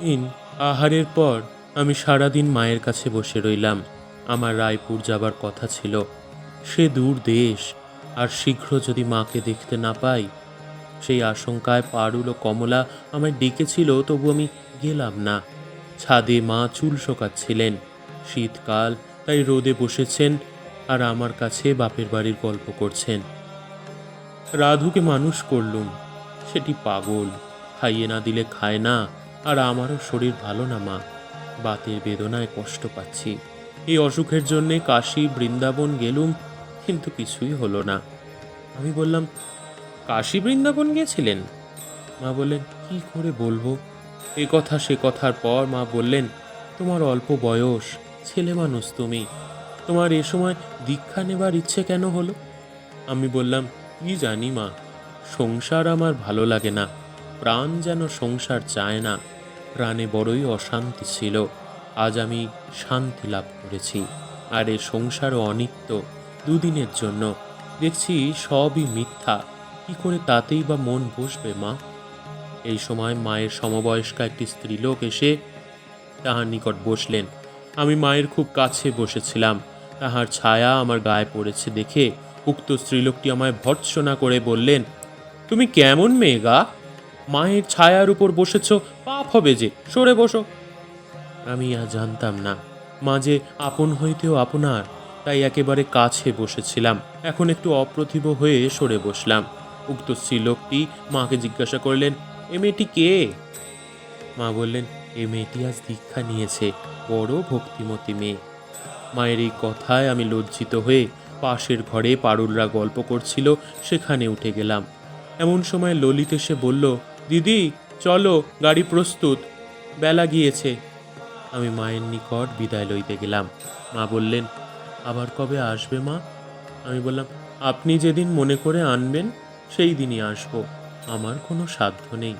দিন আহারের পর আমি সারাদিন মায়ের কাছে বসে রইলাম। আমার রায়পুর যাবার কথা ছিল। সে দূর দেশ, আর শীঘ্র যদি মাকে দেখতে না পাই, সেই আশঙ্কায় পারুল ও কমলা আমায় ডেকেছিল, তবু আমি গেলাম না। ছাদে মা চুল শোকাচ্ছিলেন। শীতকাল, তাই রোদে বসেছেন, আর আমার কাছে বাপের বাড়ির গল্প করছেন। রাধুকে মানুষ করলুম, সেটি পাগল, খাইয়ে না দিলে খায় না আর আমারও শরীর ভালো না, মা। বাতের বেদনায় কষ্ট পাচ্ছি। এই অসুখের জন্যে কাশী, বৃন্দাবন গেলুম, কিন্তু কিছুই হলো না। আমি বললাম, কাশী, বৃন্দাবন গিয়েছিলেন মা বললেন, কি করে বলব? এ কথা, সে কথার পর মা বললেন, তোমার অল্প বয়স, ছেলে মানুষ তুমি। তোমার এ সময় দীক্ষা নেবার ইচ্ছে কেন হলো? আমি বললাম, কি জানি, মা। সংসার আমার ভালো লাগে না। প্রাণ যেন সংসার চায় না। প্রাণে বড়ই অশান্তি ছিল। আজ আমি শান্তি লাভ করেছি। আর এ সংসারও অনিত্য। দুদিনের জন্য। দেখছি সবই মিথ্যা। কি করে তাতেই বা মন বসবে, মা? এই সময় মায়ের সমবয়স্কা একটি স্ত্রীলোক এসে তাহার নিকট বসলেন। আমি মায়ের খুব কাছে বসেছিলাম। তাহার ছায়া আমার গায়ে পড়েছে দেখে উক্ত স্ত্রীলোকটি আমায় ভর্ৎসনা করে বললেন, তুমি কেমন মেয়ে গা? মায়ের ছায়ার উপর বসেছ, পাপ হবে যে, সরে বসো। আমি আর জানতাম না মাঝে আপন হইতেও আপনার, তাই একেবারে কাছে বসেছিলাম। এখন একটু অপ্রতিভ হয়ে সরে বসলাম। উক্ত স্ত্রীলোকটি মাকে জিজ্ঞাসা করলেন, এ মেয়েটি কে? মা বললেন, এ মেয়েটি আজ দীক্ষা নিয়েছে, বড় ভক্তিমতী মেয়ে। মায়ের এই কথায় আমি লজ্জিত হয়ে পাশের ঘরে পারুলরা গল্প করছিল, সেখানে উঠে গেলাম। এমন সময় ললিত এসে বলল দিদি, চলো, গাড়ি প্রস্তুত। বেলা গিয়েছে। আমি মায়ের নিকট বিদায় লইতে গেলাম। মা বললেন, আবার কবে আসবে মা? আমি বললাম, আপনি যেদিন মনে করে আনবেন, সেই দিনই আসব। আমার কোনো সাধ্য নেই।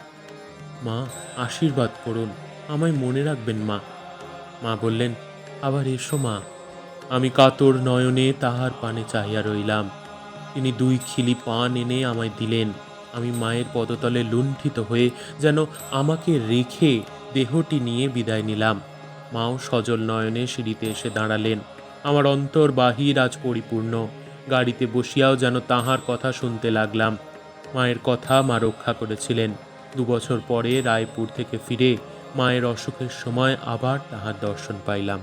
মা, আশীর্বাদ করুন। আমায় মনে রাখবেন মা। মা বললেন, আবার এসো মা। আমি কাতর নয়নে তাহার পানে চাহিয়া রইলাম। তিনি দুই খিলি পান এনে আমায় দিলেন। আমি মায়ের পদতলে লুণ্ঠিত হয়ে যেন আমাকে রেখে দেহটি নিয়ে বিদায় নিলাম। মাও সজল নয়নে সিঁড়িতে এসে দাঁড়ালেন। আমার অন্তর বাহির আজ পরিপূর্ণ। গাড়িতে বসিয়াও যেন তাহার কথা শুনতে লাগলাম। মায়ের কথা মা রক্ষা করেছিলেন। দুবছর পরে রায়পুর থেকে ফিরে মায়ের অসুখের সময় আবার তাহার দর্শন পাইলাম।